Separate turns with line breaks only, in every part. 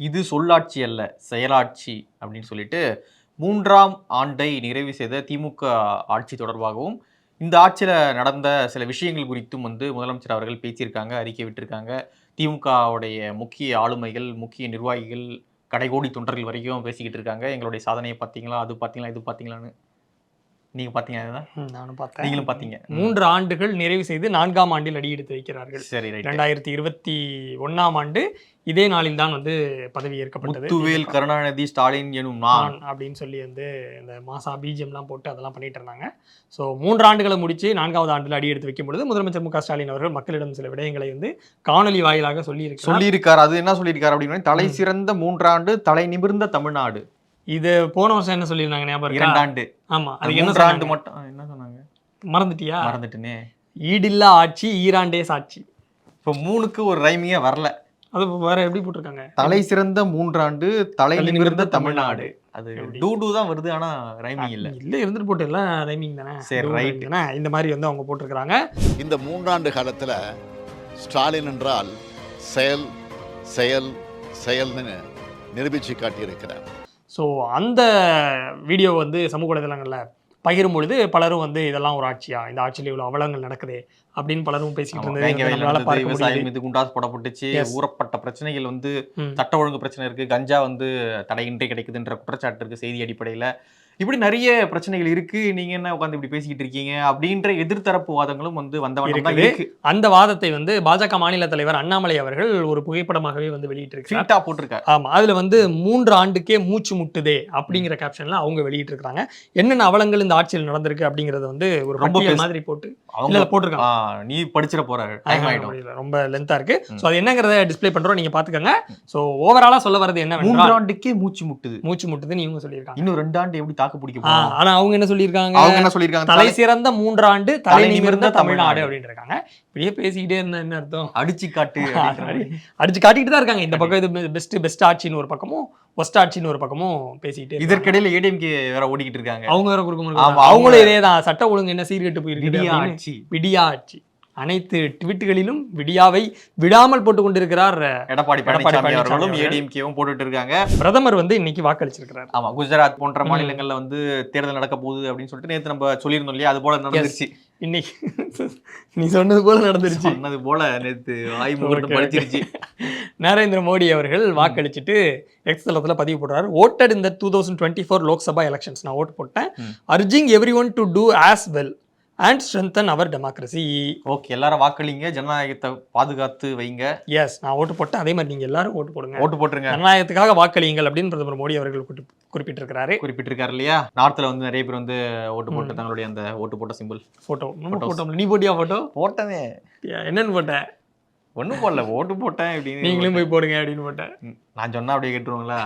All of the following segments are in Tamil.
இது சொல்லாட்சி அல்ல செயலாட்சி அப்படின்னு சொல்லிட்டு மூன்றாம் ஆண்டை நிறைவு செய்த திமுக ஆட்சி தொடர்பாகவும் இந்த ஆட்சியில் நடந்த சில விஷயங்கள் குறித்தும் வந்து முதலமைச்சர் அவர்கள் பேசியிருக்காங்க அறிக்கை விட்டிருக்காங்க. திமுகவுடைய முக்கிய ஆளுமைகள் முக்கிய நிர்வாகிகள் கடைகோடி தொண்டர்கள் வரைக்கும் பேசிக்கிட்டு இருக்காங்க. எங்களுடைய சாதனையை பார்த்தீங்களா? அது பார்த்தீங்களா? இது பார்த்தீங்களான்னு நீங்கள் பார்த்தீங்க அதுதான்
நானும் பார்த்தேன்
நீங்களும் பார்த்தீங்க.
மூன்று ஆண்டுகள் நிறைவு செய்து நான்காம் ஆண்டில் அடியெடுத்து வைக்கிறார்கள்.
சரி ரைட்
இரண்டாயிரத்தி இருபத்தி ஒண்ணாம் ஆண்டு இதே நாளில் தான் வந்து பதவி ஏற்கப்பட்டது
முத்துவேல் கருணாநிதி ஸ்டாலின் எனும் நான்.
அப்படின்னு சொல்லி வந்து இந்த மாசா பிஜிஎம்லாம் போட்டு அதெல்லாம் பண்ணிட்டு இருந்தாங்க. ஸோ மூன்று ஆண்டுகளை முடிச்சு நான்காவது ஆண்டில் அடி எடுத்து வைக்கும் பொழுது முதலமைச்சர் மு ஸ்டாலின் அவர்கள் மக்களிடம் சில விடயங்களை வந்து காணொலி வாயிலாக சொல்லி
சொல்லியிருக்காரு. அது என்ன சொல்லியிருக்காரு அப்படின்னா தலை சிறந்த மூன்றாண்டு தலை நிமிர்ந்த தமிழ்நாடு.
இது போன வருஷம் என்ன சொல்லியிருந்தாங்க ஞாபகம் இருக்கா?
இரண்டாண்டு.
ஆமா அது என்ன சொன்னாங்க?
மட்டும். என்ன சொன்னாங்க?
மறந்துட்டியா?
மறந்துட்டுனே.
ஈடில்லா ஆட்சி ஈராண்டே சாட்சி.
இப்போ மூணுக்கு ஒரு ரைமிங்கே வரல.
அது வேற எப்படி போட்டிருக்காங்க?
தலை சிறந்த மூன்றாண்டு தலை நிமிர்ந்த தமிழ்நாடு. அது? டூ டூ தான் வருது ஆனா ரைமிங் இல்ல.
இல்ல இருந்துட்டு போட்டு எல்லாம் ரைமிங் தானே?
சரி,
தானே? இந்த மாதிரி வந்து அவங்க போட்டிருக்கிறாங்க.
இந்த மூன்றாண்டு காலத்தில் ஸ்டாலின் என்றால் செயல் செயல் செயல்னு நிரூபித்து காட்டியிருக்கிறார்.
ஸோ அந்த வீடியோ வந்து சமூக வலைதளங்களில் பகிரும் பொழுது பலரும் வந்து இதெல்லாம் ஒரு ஆட்சியா? இந்த ஆட்சியில் இவ்வளோ அவலங்கள் நடக்குது? அப்படின்னு பலரும் பேசிக்கிட்டு இருந்தது.
விவசாயம் மீது குண்டாஸ் போடப்பட்டுச்சு. ஊறப்பட்ட பிரச்சனைகள் வந்து. சட்ட ஒழுங்கு பிரச்சனை இருக்கு. கஞ்சா வந்து தடையின்றி கிடைக்குதுன்ற குற்றச்சாட்டு இருக்கு செய்தி அடிப்படையில. இப்படி நிறைய பிரச்சனைகள் இருக்கு. நீங்க என்ன உட்காந்து இப்படி பேசிக்கிட்டு இருக்கீங்க? அப்படின்ற எதிர்த்தரப்பு வாதங்களும் வந்து வந்த வண்ணம் தான்
இருக்குது.
இருக்கு.
அந்த வாதத்தை வந்து பாஜக மாநில தலைவர் அண்ணாமலை அவர்கள் ஒரு புகைப்படமாகவே வந்து வெளியிட்டிருக்கிறார்.
ஃபில்ட்டா போட்டிருக்காரு.
ஆமா. அதுல வந்து மூன்று ஆண்டுக்கே மூச்சு முட்டுதே அப்படிங்கிற கேப்ஷன்ல அவங்க வெளியிட்டிருக்காங்க என்னென்ன அவலங்கள் இந்த ஆட்சியில் நடந்திருக்கு அப்படிங்கறத வந்து ஒரு
ரொம்ப.
மாதிரி போட்டு இல்ல போட்டிருக்காங்க.
நீ படிச்சிட போற. டைம்
ஆஹா,
ஆயிடும்.
முடியல. ரொம்ப லென்த்தா இருக்கு. ஸோ அது என்னங்கிறத டிஸ்ப்ளே பண்றோம். நீங்க பாத்துக்கோங்க. ஸோ ஓவராலா சொல்ல வரது என்னவென்றால்
மூன்றாண்டுக்கே மூச்சு முட்டுது.
மூச்சு முட்டுதுன்னு இவங்க சொல்லியிருக்காங்க.
இன்னும் ரெண்டு ஆண்டு எப்படி தாக்கு பிடிக்க
ஆனா அவங்க என்ன சொல்லியிருக்காங்க?
அவங்க என்ன சொல்லியிருக்காங்க?
தலை சிறந்த மூன்றாண்டு தலை நிமிர்ந்த தமிழ்நாடு. அப்படின்னு இருக்காங்க இப்படியே பேசிக்கிட்டே இருந்தா என்ன அர்த்தம்?
அடிச்சு காட்டு.
அடிச்சு காட்டிட்டு தான் இருக்காங்க. இந்த பக்கம் இது பெஸ்ட் பெஸ்ட் ஆட்சின்னு ஒரு பக்கமும் ஒஸ்ட் ஆட்சின்னு ஒரு பக்கமும் பேசிக்கிட்டே.
இதற்கிடையில ஏடிஎம்கே வேற ஓடிக்கிட்டு இருக்காங்க.
அவங்க வேற கொடுக்க முடியும்
அவங்க-
அவங்களும் இதே தான் சட்ட ஒழுங்கு என்ன சீர்கெட்டு போயிருக்கு
விடியா. ஆட்சி
விடியா ஆட்சி அனைத்து ட்வீட்டுகளிலும் விடியாவை விடாமல் போட்டு கொண்டிருக்கிறார்
எடப்பாடி பழனிசாமி அவர்களும்
அவர்கள்.
ஏடிஎம்கேவும் போட்டுட்டு இருக்காங்க
பிரதமர் வந்து இன்னைக்கு வாக்களிச்சிருக்கிறார்.
ஆமா குஜராத் போன்ற. மாநிலங்கள்ல வந்து தேர்தல் நடக்க போகுது அப்படின்னு சொல்லிட்டு நேத்து நம்ம சொல்லியிருந்தோம் இல்லையா? அது போல நடந்துருச்சு.
இன்னைக்கு நீ சொன்னது போல நடந்துருச்சு.
சொன்னது போல நேத்து வாய்
Okay,
படிச்சிருச்சு
நரேந்திர மோடி அவர்கள் வாக்களிச்சுட்டு எக்ஸ் தளத்துல பதிவு போடுறாரு. ஓட்டட் இந்த two thousand twenty four Lok Sabha elections நான் ஓட்டு போட்டேன். Urging everyone to do as well and strengthen our democracy
okay எல்லாரும் வாக்களிங்க. ஜனநாயகத்தை பாதுகாத்து வைங்க.
எஸ் நான் ஓட்டு போட்டேன். அதே மாதிரி நீங்க எல்லாரும் ஓட்டு போடுங்க.
ஓட்டு போட்டுருங்க.
ஜனநாயகத்துக்காக வாக்களியுங்கள் அப்படின்னு பிரதமர் மோடி அவர்கள் குறி- குறிப்பிட்டிருக்கிறாரு.
குறிப்பிட்டிருக்காரு இல்லையா? நார்த்ல வந்து நிறைய பேர் வந்து ஓட்டு போட்டு தங்களுடைய அந்த ஓட்டு போட்ட சிம்பிள்
போட்டோ நம்ம
Photos.
போட்டோம் நீ போட்டியா போட்டோ
போட்டவே
என்னன்னு போட்ட
ஒண்ணும் போடல. ஓட்டு போட்டேன் அப்படின்னு
நீங்களும் போய் போடுங்க அப்படின்னு போட்டேன்.
நான் சொன்னா அப்படியே கேட்டுருவாங்களா?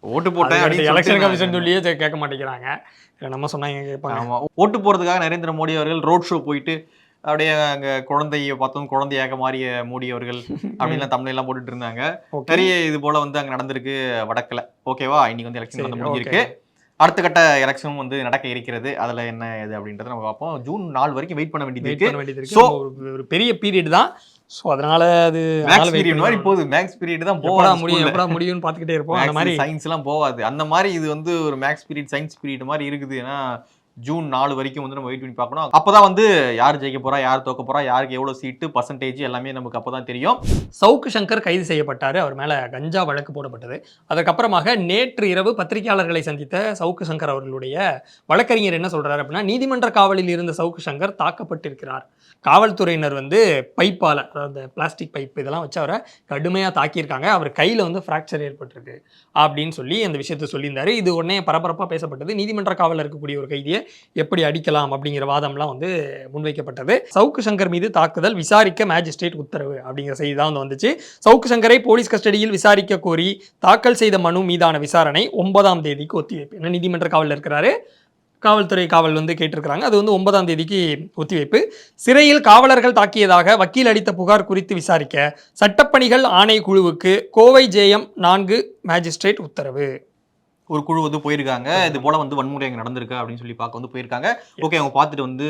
ஓட்டு போட்டேன்
எலெக்ஷன் கமிஷன் சொல்லியே கேட்க மாட்டேங்கிறாங்க. நம்ம சொன்னா இங்க கேட்பாங்க.
ஆமா. ஓட்டு போறதுக்காக நரேந்திர மோடி அவர்கள் ரோட் ஷோ போயிட்டு அப்படியே அங்க குழந்தைய பார்த்தோம் குழந்தையாக மாறிய மோடி அவர்கள் அப்படின்லாம் தமிழ் எல்லாம் போட்டுட்டு இருந்தாங்க. நிறைய இது போல வந்து அங்க நடந்திருக்கு வடக்குல. ஓகேவா இன்னைக்கு வந்து எலெக்ஷன் நடந்து முடிஞ்சிருக்கு. அடுத்த கட்ட எலெக்ஷனும் வந்து நடக்க இருக்கிறது. அதுல என்ன இது அப்படின்றத நம்ம பார்ப்போம். ஜூன் நாலு வரைக்கும் வெயிட் பண்ண வேண்டியது
வெயிட்
இருக்கு.
ஒரு- ஒரு பெரிய பீரியட் தான். ஸோ அதனால அது
மேக்ஸ் பீரியட் மாதிரி போகுது. மேக்ஸ் பீரியட் தான் போவாது
முடியும் எப்படா முடியும்னு பார்த்துக்கிட்டே இருப்போம். அந்த மாதிரி
சயின்ஸ் எல்லாம் போவாது அந்த மாதிரி இது வந்து ஒரு மேக்ஸ் பீரியட் சயின்ஸ் பீரியட் மாதிரி இருக்குது. ஏன்னா ஜூன் நாலு வரைக்கும் வந்து நம்ம வெயிட் பண்ணி பார்க்கணும். அப்பதான் வந்து யார் ஜெயிக்க போறா யார் தோக்க போறா யாருக்கு எவ்வளோ சீட்டு பர்சன்டேஜ் எல்லாமே நமக்கு அப்பதான் தெரியும்.
சவுக்கு சங்கர் கைது செய்யப்பட்டார். அவர் மேலே கஞ்சா வழக்கு போடப்பட்டது. அதற்கப்புறமாக நேற்று இரவு பத்திரிகையாளர்களை சந்தித்த சவுக்கு சங்கர் அவர்களுடைய வழக்கறிஞர் என்ன சொல்கிறார் அப்படின்னா நீதிமன்ற காவலில் இருந்த சவுக்கு சங்கர் தாக்கப்பட்டிருக்கிறார். காவல்துறையினர் வந்து பைப்பால் அதாவது பிளாஸ்டிக் பைப் இதெல்லாம் வச்சு அவரை கடுமையாக தாக்கியிருக்காங்க. அவர் கையில் வந்து ஃப்ராக்சர் ஏற்பட்டிருக்கு அப்படின்னு சொல்லி அந்த விஷயத்தை சொல்லியிருந்தார். இது உடனே பரபரப்பாக பேசப்பட்டது. நீதிமன்ற காவலில் இருக்கக்கூடிய ஒரு கைதியை எப்படி அடிக்கலாம் அப்படிங்கிற வாதம்லாம் வந்து முன்வைக்கப்பட்டது. சவுக்கு சங்கர் மீது தாக்குதல் விசாரிக்க மேஜிஸ்ட்ரேட் உத்தரவு அப்படிங்கிற செய்தி தான் வந்து வந்துச்சு. சவுக்கு சங்கரை போலீஸ் கஸ்டடியில் விசாரிக்க கோரி தாக்கல் செய்த மனு மீதான விசாரணை ஒன்பதாம் தேதிக்கு ஒத்திவைப்பு. ஏன்னா நீதிமன்ற காவலில் இருக்கிறாரு? காவல்துறை காவல் வந்து கேட்டிருக்கிறாங்க. அது வந்து ஒன்பதாம் தேதிக்கு ஒத்திவைப்பு. சிறையில் காவலர்கள் தாக்கியதாக வக்கீல் அளித்த புகார் குறித்து விசாரிக்க சட்டப்பணிகள் ஆணைக்குழுவுக்கு கோவை ஜேஎம் நான்கு மேஜிஸ்ட்ரேட் உத்தரவு.
ஒரு குழு வந்து போயிருக்காங்க. இது போல வந்து வன்முறை அங்க நடந்திருக்கு அப்படின்னு சொல்லி பார்க்க வந்து போயிருக்காங்க. ஓகே அவங்க பார்த்துட்டு வந்து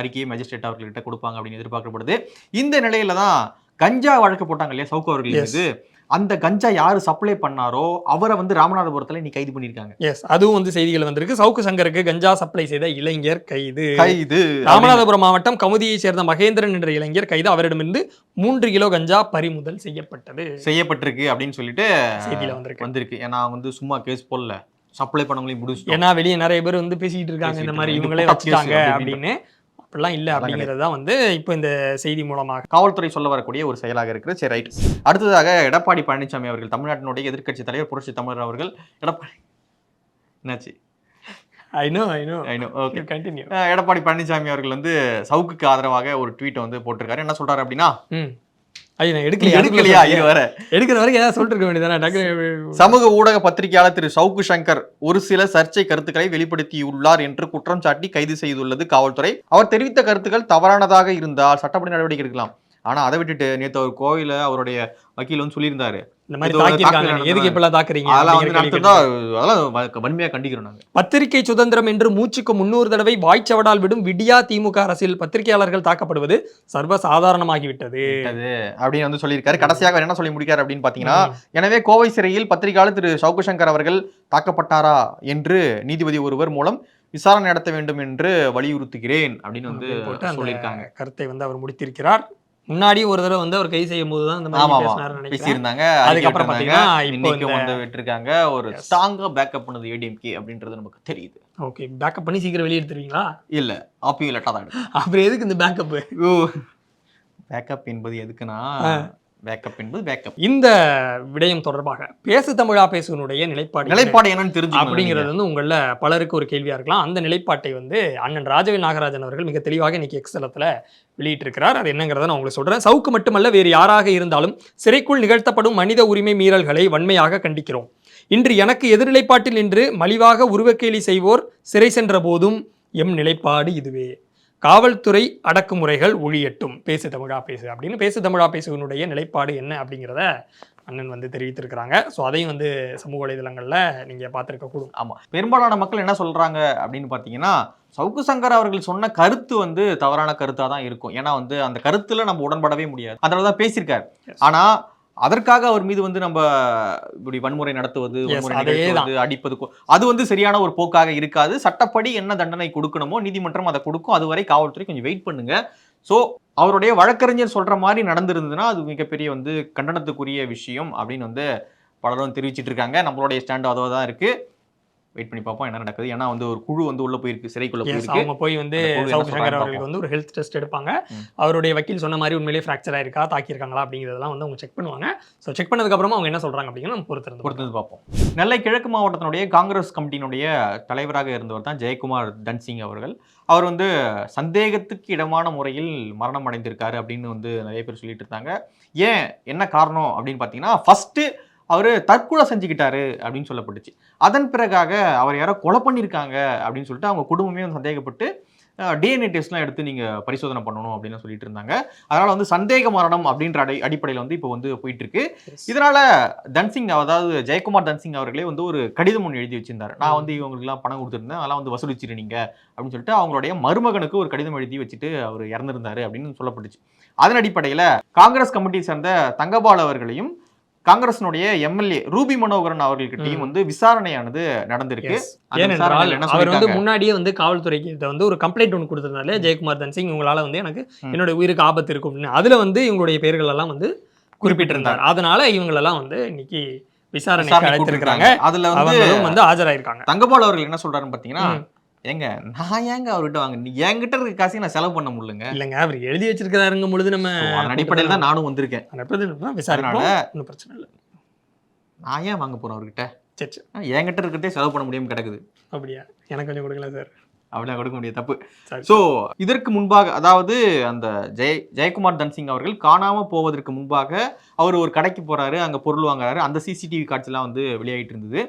அறிக்கையை மேஜிஸ்ட்ரேட் அவர்கள்ட்ட கொடுப்பாங்க அப்படின்னு எதிர்பார்க்கப்படுது. இந்த நிலையில தான் கஞ்சா வழக்கு போட்டாங்க இல்லையா சவுக்கு அவர்கள். மீது. அந்த கஞ்சா யாரு சப்ளை பண்ணாரோ அவரை வந்து ராமநாதபுரத்துல நீ கைது பண்ணிருக்காங்க
எஸ் அதுவும் வந்து செய்திகள் வந்திருக்கு. சவுக்கு சங்கருக்கு கஞ்சா சப்ளை செய்த இளைஞர் கைது.
கைது.
ராமநாதபுரம் மாவட்டம் கமுதியைச் சேர்ந்த மகேந்திரன் என்ற இளைஞர் கைது. அவரிடமிருந்து மூன்று கிலோ கஞ்சா பறிமுதல் செய்யப்பட்டது.
செய்யப்பட்டிருக்கு அப்படின்னு சொல்லிட்டு
செய்தியில வந்திருக்கு.
வந்திருக்கு. ஏன்னா வந்து சும்மா கேஸ் போடல. சப்ளை பண்ணவங்களையும் முடிச்சிட்டோம்.
ஏன்னா வெளியே நிறைய பேர் வந்து பேசிட்டு இருக்காங்க. இந்த மாதிரி. இவங்களே வச்சுட்டாங்க அப்படின்னு. அப்படிலாம் இல்ல அப்படிங்கிறது தான் வந்து இப்போ இந்த செய்தி மூலமாக.
காவல்துறை சொல்ல வரக்கூடிய ஒரு செயலாக இருக்கிறது. சரி ரைட். அடுத்ததாக எடப்பாடி பழனிசாமி அவர்கள் தமிழ்நாட்டினுடைய எதிர்க்கட்சி தலைவர் புரட்சி தமிழர் அவர்கள் எடப்பாடி என்னாச்சு? எடப்பாடி பழனிசாமி அவர்கள் வந்து சவுக்குக்கு ஆதரவாக ஒரு ட்வீட் வந்து போட்டிருக்காரு. என்ன சொல்றாரு அப்படின்னா
ஐயோ நான் எடுக்கலையா.
எடுக்கலையா? இது வர
எடுக்கிற வரைக்கும் ஏதாவது சொல்லிட்டு இருக்க வேண்டியதானே
சமூக ஊடக பத்திரிகையாளர் திரு சவுக்கு சங்கர் ஒரு சில சர்ச்சை கருத்துக்களை வெளிப்படுத்தியுள்ளார் என்று குற்றம் சாட்டி கைது செய்துள்ளது காவல்துறை. அவர் தெரிவித்த கருத்துக்கள் தவறானதாக இருந்தால் சட்டப்படி நடவடிக்கை எடுக்கலாம். ஆனா அதை விட்டுட்டு நேத்து அவர் கோயில அவருடைய வக்கீல் வந்து சொல்லியிருந்தாரு.
இந்த மாதிரி தாக்கியிருக்காங்க. எதுக்கு இப்பெல்லாம் தாக்குறீங்க?
அதெல்லாம் வந்து
அப்படிங்கிற கேள்வி
நடத்திருந்தா அதெல்லாம் வ- வன்மையா கண்டிக்கிறோம் நாங்க.
பத்திரிகை சுதந்திரம் என்று மூச்சுக்கு முன்னூறு தடவை வாய்ச்சவடால் விடும் விடியா திமுக அரசில் பத்திரிகையாளர்கள் தாக்கப்படுவது சர்வசாதாரணமாகிவிட்டது.
அது அப்படின்னு வந்து சொல்லியிருக்காரு. கடைசியாக என்ன சொல்லி முடிக்காரு அப்படின்னு பாத்தீங்கன்னா எனவே கோவை சிறையில் பத்திரிகையாளர் திரு சவுக்கு சங்கர் அவர்கள் தாக்கப்பட்டாரா என்று நீதிபதி ஒருவர் மூலம் விசாரணை நடத்த வேண்டும் என்று வலியுறுத்துகிறேன் அப்படின்னு வந்து சொல்லியிருக்காங்க.
கருத்தை வந்து அவர் முடித்திருக்கிறார். முன்னாடி ஒரு தடவை வந்து அவர் கைது செய்யும் போது தான் இந்த மாதிரி நினைக்கிறேன்.
பேசியிருந்தாங்க.
அதுக்கப்புறம்
இன்னைக்கும்
இந்த-
வந்து விட்டுருக்காங்க ஒரு. ஸ்ட்ராங்கா பேக்கப் பண்ணது ஏடிஎம்கே அப்படின்றது நமக்கு தெரியுது.
ஓகே பேக்கப் பண்ணி சீக்கிரம் வெளியே எடுத்துருவீங்களா?
இல்ல ஆப்பியும் லெட்டா தான்
அப்புறம் எதுக்கு இந்த பேக்கப்
பேக்கப் என்பது எதுக்குன்னா பேக்கப் என்பது பேக்கப்
இந்த விடயம் தொடர்பாக பேசு தமிழா பேசுவனுடைய நிலைப்பாடு?
நிலைப்பாடு என்னன்னு தெரிஞ்சு
அப்படிங்கிறது வந்து உங்கள பலருக்கு ஒரு கேள்வியா இருக்கலாம். அந்த நிலைப்பாட்டை வந்து அண்ணன் ராஜவேல் நாகராஜன் அவர்கள் மிக தெளிவாக இன்னைக்கு எக்ஸலத்துல வெளியிட்டிருக்கிறார். அது என்னங்கிறத நான் உங்களுக்கு சொல்றேன். சவுக்கு மட்டுமல்ல வேறு யாராக இருந்தாலும் சிறைக்குள் நிகழ்த்தப்படும் மனித உரிமை மீறல்களை வன்மையாக கண்டிக்கிறோம். இன்று எனக்கு எதிர்நிலைப்பாட்டில் நின்று மலிவாக உருவக்கேலி செய்வோர் சிறை சென்ற போதும் எம் நிலைப்பாடு இதுவே. காவல்துறை அடக்குமுறைகள் ஒழியட்டும். பேசு தமிழா பேசு. அப்படின்னு பேசு தமிழா பேசுவனுடைய நிலைப்பாடு என்ன அப்படிங்கிறத அண்ணன் வந்து தெரிவித்திருக்கிறாங்க. ஸோ அதையும் வந்து சமூக வலைதளங்களில் நீங்கள் பார்த்துருக்க கூடும்.
ஆமா. பெரும்பாலான மக்கள் என்ன சொல்றாங்க அப்படின்னு பாத்தீங்கன்னா சவுக்கு சங்கர் அவர்கள் சொன்ன கருத்து வந்து தவறான கருத்தா தான் இருக்கும். ஏன்னா வந்து அந்த கருத்துல நம்ம உடன்படவே முடியாது. அதனால தான் பேசியிருக்காரு.
Yes.
அதற்காக அவர் மீது வந்து நம்ம இப்படி வன்முறை நடத்துவது அடிப்பது அது வந்து சரியான ஒரு போக்காக இருக்காது. சட்டப்படி என்ன தண்டனை கொடுக்கணுமோ நீதிமன்றம் அதை கொடுக்கும். அதுவரை காவல்துறை கொஞ்சம் வெயிட் பண்ணுங்க. சோ அவருடைய வழக்கறிஞர் சொல்ற மாதிரி நடந்திருந்ததுன்னா அது மிகப்பெரிய வந்து கண்டனத்துக்குரிய விஷயம் அப்படின்னு வந்து பலரும் தெரிவிச்சிட்டு இருக்காங்க. நம்மளுடைய ஸ்டாண்ட் அதுவாக தான் இருக்கு. வெயிட் பண்ணி பார்ப்போம் என்ன நடக்குது. ஏன்னா வந்து ஒரு குழு வந்து உள்ள போயிருக்கு சிறைக்குள்ள போயிருக்கு.
அவங்க போய் வந்து சவுக்கு சங்கர் அவர்களுக்கு வந்து ஒரு ஹெல்த் டெஸ்ட் எடுப்பாங்க. அவருடைய வக்கீல் சொன்ன மாதிரி உண்மையிலேயே ஃப்ராக்சர் ஆயிருக்கா தாக்கியிருக்காங்களா அப்படிங்கிறதெல்லாம் வந்து அவங்க செக் பண்ணுவாங்க. ஸோ செக் பண்ணதுக்கு அப்புறமா அவங்க என்ன சொல்றாங்க அப்படிங்கிறது நம்ம பொறுத்திருந்து பார்ப்போம்.
பொறுத்து பார்ப்போம். நெல்லை கிழக்கு மாவட்டத்தினுடைய காங்கிரஸ் கமிட்டியினுடைய தலைவராக இருந்தவர் தான் ஜெயக்குமார் தன்சிங் அவர்கள். அவர் வந்து சந்தேகத்துக்கு இடமான முறையில் மரணம் அடைந்திருக்காரு அப்படின்னு வந்து நிறைய பேர் சொல்லிட்டு இருந்தாங்க. ஏன்? என்ன காரணம் அப்படின்னு பார்த்தீங்கன்னா ஃபர்ஸ்ட் அவர் தற்கொலை செஞ்சுக்கிட்டாரு அப்படின்னு சொல்லப்பட்டுச்சு. அதன் பிறகாக அவர் யாரோ கொலை பண்ணியிருக்காங்க அப்படின்னு சொல்லிட்டு அவங்க குடும்பமே வந்து சந்தேகப்பட்டு டிஎன்ஏ டெஸ்ட்லாம் எடுத்து நீங்கள் பரிசோதனை பண்ணணும் அப்படின்னு சொல்லிட்டு இருந்தாங்க. அதனால வந்து சந்தேக மரணம் அப்படின்ற அடி அடிப்படையில் வந்து இப்போ வந்து போயிட்டு இருக்கு
Yes.
இதனால தன்சிங் அதாவது ஜெயக்குமார் தன்சிங் அவர்களே வந்து ஒரு கடிதம் ஒன்று எழுதி வச்சிருந்தாரு. நான் வந்து இவங்களுக்குலாம் பணம் கொடுத்துருந்தேன். அதெல்லாம் வந்து வசூலிச்சிரு நீங்க அப்படின்னு சொல்லிட்டு அவங்களுடைய மருமகனுக்கு ஒரு கடிதம் எழுதி வச்சுட்டு அவர் இறந்திருந்தாரு அப்படின்னு சொல்லப்பட்டுச்சு. அதன் அடிப்படையில காங்கிரஸ் கமிட்டியை சேர்ந்த தங்கபால் அவர்களையும் காங்கிரஸினுடைய எம்எல்ஏ ரூபி மனோகரன் அவர்கள்கிட்டயும்
ம்.
வந்து விசாரணையானது நடந்திருக்கு
அவர் வந்து? முன்னாடியே வந்து காவல்துறைக்கு கிட்ட வந்து ஒரு கம்ப்ளைண்ட் ஒன்று கொடுத்திருந்தாலே ஜெயக்குமார் தன்சிங் உங்களால வந்து எனக்கு
ம்.
என்னோட உயிருக்கு ஆபத்து இருக்கும் அப்படின்னு அதுல வந்து இவங்களுடைய பெயர்கள் எல்லாம் வந்து குறிப்பிட்டிருந்தார் அதனால இவங்களெல்லாம் வந்து இன்னைக்கு விசாரணைக்கு
விசாரணை
அழைத்திருக்கிறாங்க.
அதுல வந்து
வந்து ஆஜராயிருக்காங்க
தங்கபால் அவர்கள் என்ன சொல்றாருன்னு பாத்தீங்கன்னா. ஏங்க? நான் ஏங்க அவர்கிட்ட வாங்க? நீ என்கிட்ட இருக்க காசையும் நான் செலவு பண்ண முடியலங்க.
இல்லைங்க அவர் எழுதி வச்சிருக்கிறாருங்கும் பொழுது நம்ம
அதன் அடிப்படையில் தான் நானும் வந்திருக்கேன்.
விசாரிப்போம். ஒன்றும் பிரச்சனை இல்லை.
நான் ஏன் வாங்க போறேன் அவர்கிட்ட?
சரி சரி.
ஆ, என்கிட்ட இருக்கிறதே செலவு பண்ண முடியாம கிடக்குது.
அப்படியா? எனக்கு கொஞ்சம் கொடுங்களேன் சார்.
அப்படிலாம் கொடுக்க முடியாது தப்பு. ஸோ இதற்கு முன்பாக அதாவது அந்த ஜெய ஜெயக்குமார் தன்சிங் அவர்கள் காணாம போவதற்கு முன்பாக அவர் ஒரு கடைக்கு போறாரு அங்க பொருள் வாங்குறாரு. அந்த சிசிடிவி காட்சிலாம் வந்து வெளியாயிட்டு இருந்தது.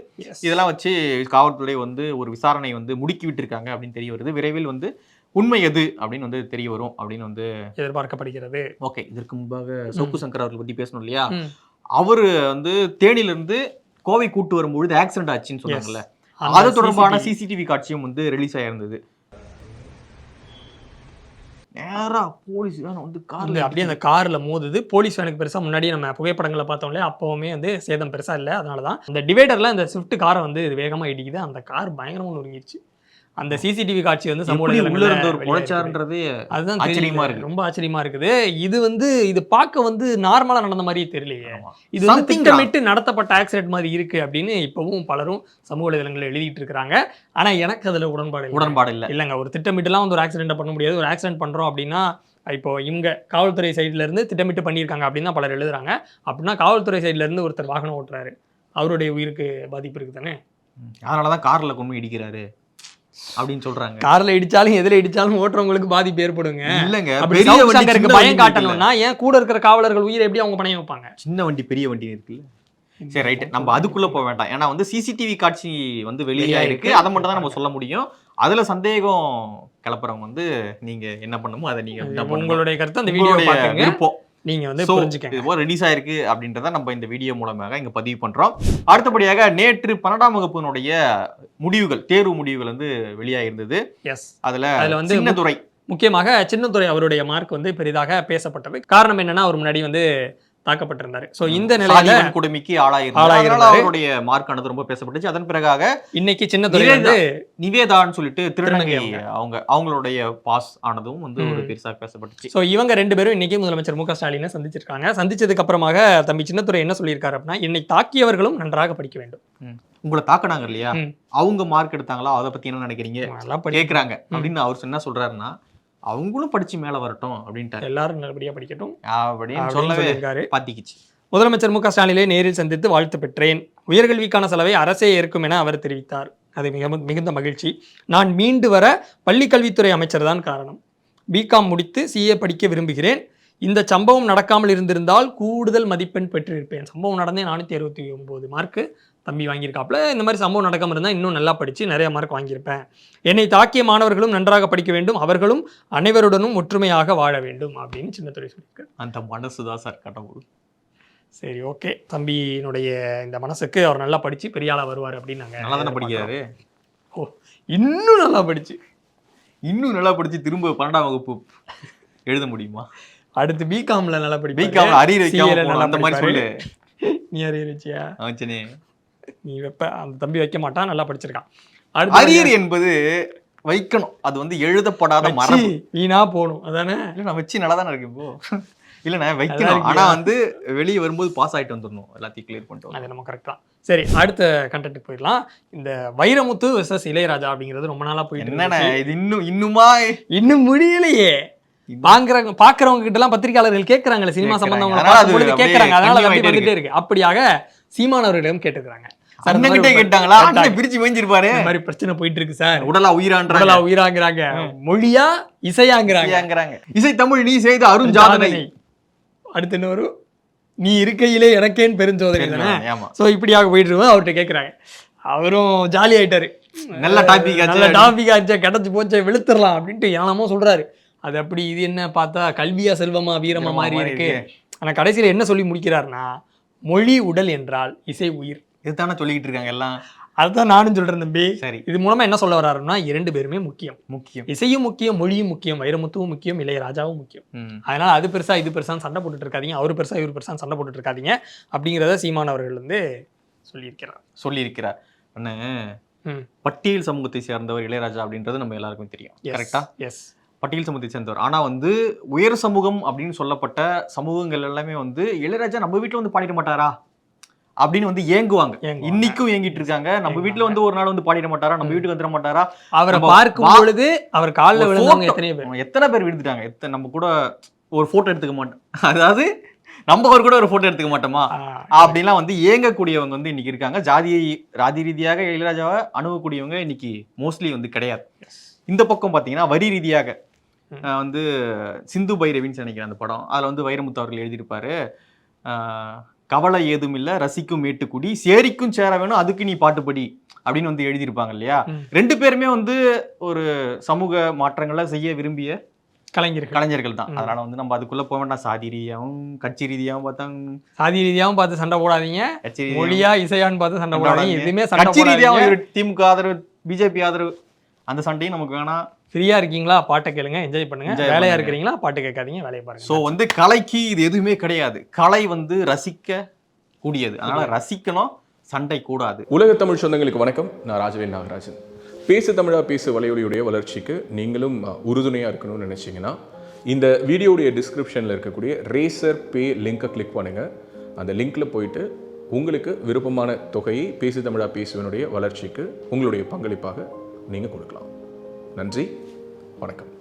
இதெல்லாம் வச்சு காவல்துறை வந்து ஒரு விசாரணை வந்து முடுக்கி விட்டுருக்காங்க அப்படின்னு தெரிய வருது. விரைவில் வந்து உண்மை எது அப்படின்னு வந்து தெரிய வரும் அப்படின்னு வந்து
எதிர்பார்க்கப்படுகிறது.
ஓகே இதற்கு முன்பாக சவுக்கு சங்கர் அவர்கள் பத்தி பேசணும் இல்லையா. அவர் வந்து தேனியில இருந்து கோவை கூட்டு வரும்பொழுது ஆக்சிடென்ட் ஆச்சுன்னு சொன்னாங்கல்ல. அது தொடர்பான சிசிடிவி காட்சியும் வந்து ரிலீஸ் ஆயிருந்தது. நேரா போலீஸ் வேணும் வந்து கார்ல
அப்படியே அந்த கார்ல மோதுது. போலீஸ் வேனுக்கு பெருசா முன்னாடி நம்ம புகைப்படங்களை பார்த்தோம்ல அப்பவுமே வந்து சேதம் பெருசா இல்லை அதனால தான் இந்த டிவைடர்ல இந்த ஸ்விஃப்ட் காரை வந்து வேகமா இடிக்குது. அந்த கார் பயங்கரமா நொறுங்கிருச்சு. அந்த சிசிடிவி காட்சி வந்து சமூக
எப்படி உள்ள இருந்த ஒரு
வலைதளங்கள்ல வெளியாயிருக்கு.
பொழைச்சாருன்றதே
அதுதான்
ஆச்சரியமா இருக்கு.
ரொம்ப ஆச்சரியமா இருக்குது. இது வந்து இது பார்க்க வந்து நார்மலா நடந்த மாதிரியே தெரியலையே. இது வந்து திட்டமிட்டு நடத்தப்பட்ட ஆக்சிடென்ட் மாதிரி இருக்கு அப்படின்னு இப்பவும் பலரும் சமூக வலைதளங்களில் எழுதிட்டு இருக்காங்க ஆனா எனக்கு அதுல உடன்பாடு.
உடன்பாடு இல்ல.
இல்லைங்க ஒரு திட்டமிட்டுலாம் வந்து ஒரு ஆக்சிடென்ட் பண்ண முடியாது. ஒரு ஆக்சிடென்ட் பண்றோம் அப்படின்னா இப்போ இவங்க காவல்துறை சைடுல இருந்து திட்டமிட்டு பண்ணியிருக்காங்க அப்படின்னு தான் பலர் எழுதுறாங்க. அப்படின்னா காவல்துறை சைடுல இருந்து ஒருத்தர் வாகனம் ஓட்டுறாரு. அவருடைய உயிருக்கு பாதிப்பு இருக்கு தானே.
அதனாலதான் கார்ல கொண்டு போய் இடிக்கிறாரு. அப்படின்னு சொல்றாங்க.
கார்ல இடிச்சாலும் எதுல இடிச்சாலும் ஓட்டுறவங்களுக்கு பாதிப்பு ஏற்படுங்க.
இல்லங்க பெரிய
சவுக்கு
வண்டி
சங்கருக்கு
சின்ன
பயம். காட்டணும்னா ஏன் கூட இருக்கிற காவலர்கள் உயிரை எப்படி அவங்க பணம் வைப்பாங்க?
சின்ன வண்டி பெரிய வண்டி இருக்குல்ல. சரி ரைட் நம்ம அதுக்குள்ள போக வேண்டாம். ஏன்னா வந்து சிசிடிவி காட்சி வந்து வெளியா. இருக்கு. அதை மட்டும் தான் நம்ம சொல்ல முடியும். அதுல சந்தேகம் கிளப்புறவங்க வந்து நீங்க என்ன பண்ணுமோ அதை நீங்க.
உங்களுடைய கருத்து அந்த வீடியோ
விருப்பம்.
நீங்க வந்து புரிஞ்சுக்கங்க.
ரிலீஸ் ஆயிருக்கு அப்படின்றத நம்ம இந்த வீடியோ மூலமாக இங்க பதிவு பண்றோம். அடுத்தபடியாக நேற்று பன்னெண்டாம் வகுப்பினுடைய முடிவுகள் தேர்வு முடிவுகள் வந்து வெளியாயிருந்தது.
எஸ்
அதுல
அதுல வந்து
சின்னதுரை
முக்கியமாக சின்னத்துறை அவருடைய மார்க் வந்து பெரிதாக பேசப்பட்டது. காரணம் என்னன்னா அவர் முன்னாடி வந்து தாக்கப்பட்டிருந்தாரு. சோ இந்த நிலையில
சாதி வன்கொடுமைக்கு ஆளாயிருந்தார். அதனால
ஆளாயிருந்தாரு.
அவருடைய மார்க் ஆனது ரொம்ப பேசப்பட்டுச்சு. அதன் பிறகாக
இன்னைக்கு
நிவேதா.
வந்து
நிவேதான்னு சொல்லிட்டு திருநங்கை அவங்க. அவங்களுடைய பாஸ் ஆனதும் வந்து ஒரு
ம்.
பெருசா பேசப்பட்டுச்சு.
ஸோ இவங்க ரெண்டு பேரும் இன்னைக்கு முதலமைச்சர் மு க ஸ்டாலினை சந்திச்சிருக்காங்க. சந்திச்சதுக்கு அப்புறமாக தம்பி சின்னத்துறை என்ன சொல்லியிருக்காரு அப்படின்னா என்னை தாக்கியவர்களும் நன்றாக படிக்க வேண்டும்.
உங்களை தாக்குனாங்க இல்லையா. அவங்க மார்க் எடுத்தாங்களா? அதை பத்தி என்ன நினைக்கிறீங்க? கேக்குறாங்க. அப்படின்னு அவர் என்ன சொல்றாருன்னா அவங்களும் படிச்சு மேல வரட்டும் அப்படின்ட்டாரு.
எல்லாரும் நல்லபடியா படிக்கட்டும்
அப்படின்னு சொல்லவே பாத்திக்கிச்சு.
முதலமைச்சர் மு க ஸ்டாலினை நேரில் சந்தித்து வாழ்த்து பெற்றேன். உயர்கல்விக்கான செலவை அரசே ஏற்கும் என அவர் தெரிவித்தார். அது மிக மிகுந்த மகிழ்ச்சி. நான் மீண்டு வர பள்ளிக்கல்வித்துறை அமைச்சர் தான் காரணம். பிகாம் முடித்து சிஏ படிக்க விரும்புகிறேன். இந்த சம்பவம் நடக்காமல் இருந்திருந்தால் கூடுதல் மதிப்பெண் பெற்றிருப்பேன். சம்பவம் நடந்தே நானூற்றி அறுபத்தி ஒம்பது மார்க்கு தம்பி வாங்கியிருக்காப்புல. இந்த மாதிரி சம்பவம் நடக்காமல் இருந்தால் இன்னும் நல்லா படித்து நிறைய மார்க் வாங்கியிருப்பேன். என்னை தாக்கிய மாணவர்களும் நன்றாக படிக்க வேண்டும். அவர்களும் அனைவருடனும் ஒற்றுமையாக வாழ வேண்டும் அப்படின்னு சின்னத்துறை சொல்லியிருக்காரு.
அந்த மனசுதான் சார் கடவுள்.
சரி ஓகே தம்பியினுடைய இந்த மனசுக்கு அவர் நல்லா படிச்சு பெரிய வருவார் அப்படின்னு நாங்க
நல்லா தானே. படிக்கிறாரு?
ஓ இன்னும் நல்லா படிச்சு.
இன்னும் நல்லா படிச்சு திரும்ப பன்னெண்டாம் வகுப்பு எழுத முடியுமா?
அடுத்து பிகாம்ல நல்லா படிப்பாரு.
பிகாம் அரியர் அந்த மாதிரி சொல்லு.
நீ அறியறிச்சியா
ஆச்சனே.
நீ வைப்ப அந்த தம்பி வைக்க மாட்டான் நல்லா படிச்சிருக்கான்
அரியர் என்பது வைக்கணும். அது வந்து எழுதப்படாத மரபு.
வீணா போகணும். அதானே?
இல்ல நான் வச்சு நல்லா தானே இருக்கு இப்போ? இல்ல நான்
நல்லா
வைக்கணும்.
இருக்கியா?
ஆனா வந்து வெளியே வரும்போது பாஸ் ஆயிட்டு வந்துடணும். எல்லாத்தையும் கிளியர் பண்ணிட்டு.
அது நம்ம கரெக்ட் தான். சரி அடுத்த கண்டென்ட்டுக்கு போயிடலாம். இந்த வைரமுத்து வெர்சஸ் இளையராஜா அப்படிங்கிறது ரொம்ப நாளா போயிட்டு
என்னண்ணே
இருந்துச்சு.
இது இன்னும் இன்னுமா?
இன்னும் முடியலையே. வாங்குறவங்க பாக்குறவங்க கிட்ட எல்லாம் பத்திரிகையாளர்கள் கேட்கறாங்கல்ல சினிமா
அப்படியே
கேட்கறாங்க அதனால வந்துட்டே இருக்கு. அப்படியாக சீமான் அவர்களிடம் கேட்டிருக்காங்க சார், இந்த
அண்ணன்
மாதிரி
கிட்டே
ஒரு
கேட்டாங்களா?
கேட்டாங்க.
அண்ணன் பிரிச்சு மேய்ஞ்சிருப்பாரு
இந்த மாதிரி பிரச்சனை போயிட்டு இருக்கு சார்.
உடலா உயிரான்றாங்க.
உடலா உயிராங்கிறாங்க. மொழியா இசையாங்கிறாங்க.
இசை தமிழ் நீ செய்த அருஞ்சாதனை
சாதனை. அடுத்து என்ன வரும் நீ இருக்கையிலே எனக்கேன் பெருஞ்சோதனை தானே? ஸோ இப்படியாக போயிட்டு இருக்கோம் அவர்கிட்ட கேட்குறாங்க அவரும் ஜாலி ஆயிட்டாரு.
நல்ல டாபிக்
நல்ல டாபிக் ஆச்சு. கிடைச்சு போச்சு வெளுத்துடலாம் அப்படின்ட்டு ஏனமோ சொல்றாரு. அது அப்படி இது என்ன பார்த்தா கல்வியா செல்வமா வீரமா மாதிரி இருக்கு. ஆனா கடைசியில என்ன சொல்லி முடிக்கிறாருன்னா மொழி உடல் என்றால் இசை உயிர்.
இதுதானே சொல்லிக்கிட்டு இருக்காங்க எல்லாம்?
அதுதான் நானும் சொல்றேன் தம்பி.
சரி.
இது மூலமா என்ன சொல்ல வர்றாருன்னா இரண்டு பேருமே முக்கியம்.
முக்கியம்.
இசையும் முக்கியம் மொழியும் முக்கியம் வைரமுத்துவும் முக்கியம் இளையராஜாவும் முக்கியம். அதனால அது பெருசா இது பெருசான்னு சண்டை போட்டுட்டு இருக்காதீங்க அவர் பெருசா இவர் பெருசா சண்டை போட்டுட்டு இருக்காதீங்க அப்படிங்கிறத சீமான் அவர்கள் வந்து சொல்லியிருக்கிறார்.
சொல்லியிருக்கிறார்.
ம்.
பட்டியல் சமூகத்தை சேர்ந்தவர் இளையராஜா அப்படின்றது நம்ம எல்லாருக்கும் தெரியும். கரெக்டா
எஸ்
பட்டியல் சமூகத்தை சேர்ந்தவர். ஆனா வந்து உயர் சமூகம் அப்படின்னு சொல்லப்பட்ட சமூகங்கள் எல்லாமே வந்து இளையராஜா நம்ம வீட்டுல வந்து பாடிட மாட்டாரா? அப்படின்னு வந்து ஏங்குவாங்க. இன்னைக்கும் ஏங்கிட்டு இருக்காங்க. நம்ம வீட்டுல வந்து ஒரு நாள் வந்து பாடிட மாட்டாரா? நம்ம வீட்டுக்கு வந்துட மாட்டாரா?
அவரை பார்க்கும் பொழுது அவர் காலில்
ஒரு
விழுந்தவங்க எத்தனை பேர்.
எத்தனை பேர் விழுந்துட்டாங்க? எத்தனை நம்ம கூட ஒரு போட்டோ எடுத்துக்க மாட்டோம். அதாவது நம்ம அவர் கூட ஒரு போட்டோ எடுத்துக்க மாட்டோமா? அப்படின்லாம் வந்து ஏங்கக்கூடியவங்க வந்து இன்னைக்கு இருக்காங்க. ஜாதியை ராதி ரீதியாக இளையராஜாவை அணுகக்கூடியவங்க இன்னைக்கு மோஸ்ட்லி வந்து கிடையாது. இந்த பக்கம் பார்த்தீங்கன்னா வரி ரீதியாக வந்து சிந்து பைரவின்னு நினைக்கிறேன் அந்த படம். அதில் வந்து வைரமுத்து அவர்கள் எழுதியிருப்பாரு கவலை ஏதும் இல்ல ரசிக்கும் மேட்டுக்குடி சேரிக்கும் சேர வேணும் அதுக்கு நீ பாட்டுப்படி அப்படின்னு வந்து எழுதியிருப்பாங்க இல்லையா. ரெண்டு பேருமே வந்து ஒரு சமூக மாற்றங்களை செய்ய விரும்பிய
கலைஞர்கள்.
கலைஞர்கள் தான். அதனால வந்து நம்ம அதுக்குள்ள போக வேண்டாம். சாதி ரீதியாகவும் கட்சி ரீதியாகவும் பார்த்தாங்க
சாதி ரீதியாவும் பார்த்து சண்டை போடாதீங்க. மொழியா இசையான்னு பார்த்து சண்டை போடாதீங்க. எதுவுமே சண்டை
கட்சி ரீதியாகவும் திமுக ஆதரவு பிஜேபி ஆதரவு அந்த சண்டையும் நமக்கு வேணாம்.
ஃப்ரீயா இருக்கீங்களா? பாட்டை கேளுங்க என்ஜாய் பண்ணுங்க.
Enjoy
வேலையா
பண்ணுங்க.
இருக்கிறீங்களா? பாட்டு கேட்காதீங்க வேலையை பாருங்க.
ஸோ வந்து கலைக்கு இது எதுவுமே கிடையாது. கலை வந்து ரசிக்க கூடியது. அதனால ரசிக்கணும் சண்டை கூடாது.
உலக தமிழ் சொந்தங்களுக்கு வணக்கம். நான் ராஜவேல் நாகராஜன். பேசு தமிழா பேசு வலையொலியுடைய வளர்ச்சிக்கு நீங்களும் அஹ், உறுதுணையா இருக்கணும்னு நினைச்சீங்கன்னா இந்த வீடியோடைய டிஸ்கிரிப்ஷனில் இருக்கக்கூடிய ரேசர் பே லிங்கை கிளிக் பண்ணுங்க. அந்த லிங்க்ல போயிட்டு உங்களுக்கு விருப்பமான தொகையை பேசு தமிழா பேசுவனுடைய வளர்ச்சிக்கு உங்களுடைய பங்களிப்பாக நீங்கள் கொடுக்கலாம். நன்றி. வணக்கம்.